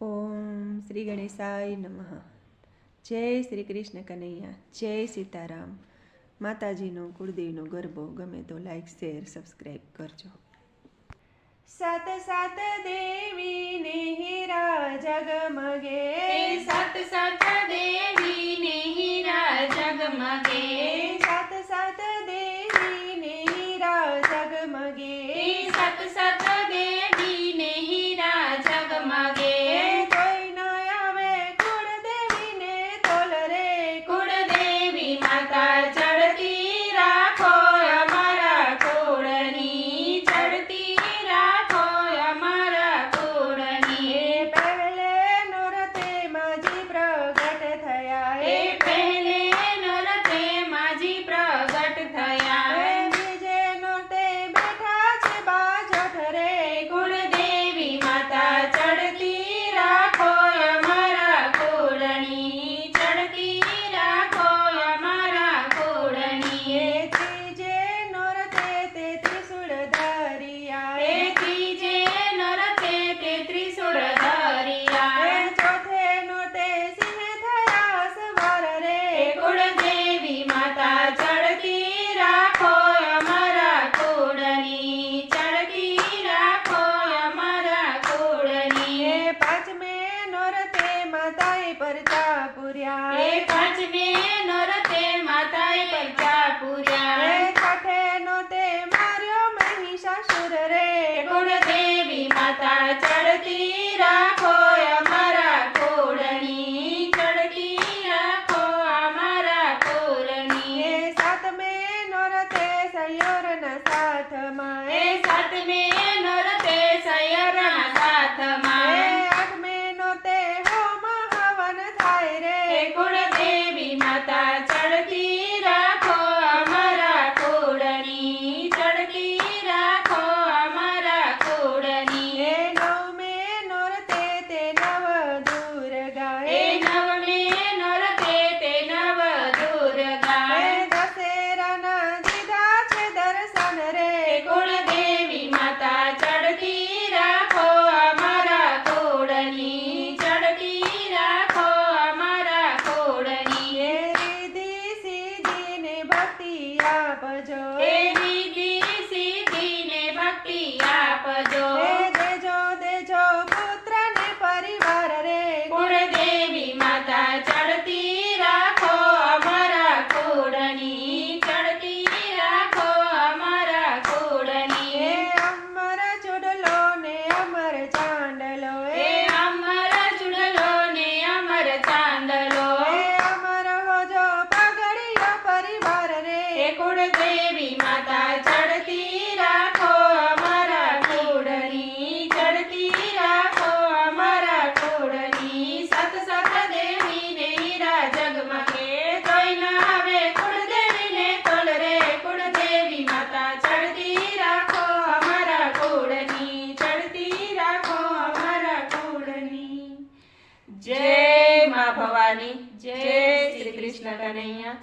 ઓમ શ્રી ગણેશાય નમઃ. જય શ્રી કૃષ્ણ કનૈયા જય સીતારામ. માતાજીનો કુળદેવનો ગરબો ગમે તો લાઈક શેર સબસ્ક્રાઈબ કરજો. સત સત દેવીને હીરા જગમગે સત સત દેવીને હીરા જગમગે પૂર્યા. હે પાંચને નરતે માતાએ પંચા પૂર્યા. હે કાઠે નો તે માર્યો મહિષાસુર રે. ગુણ દેવી માતા ચડતી રાખો અમારા કોળની ચડતી રાખો અમારા કોળની. હે સાતમે નરતે સયોરના સાથમાં. હે સાતમે નરતે સયોરના સાથમાં. Good night. ભક્તિ આપજો એની જય મા ભવાની જય શ્રી કૃષ્ણ કનૈયા.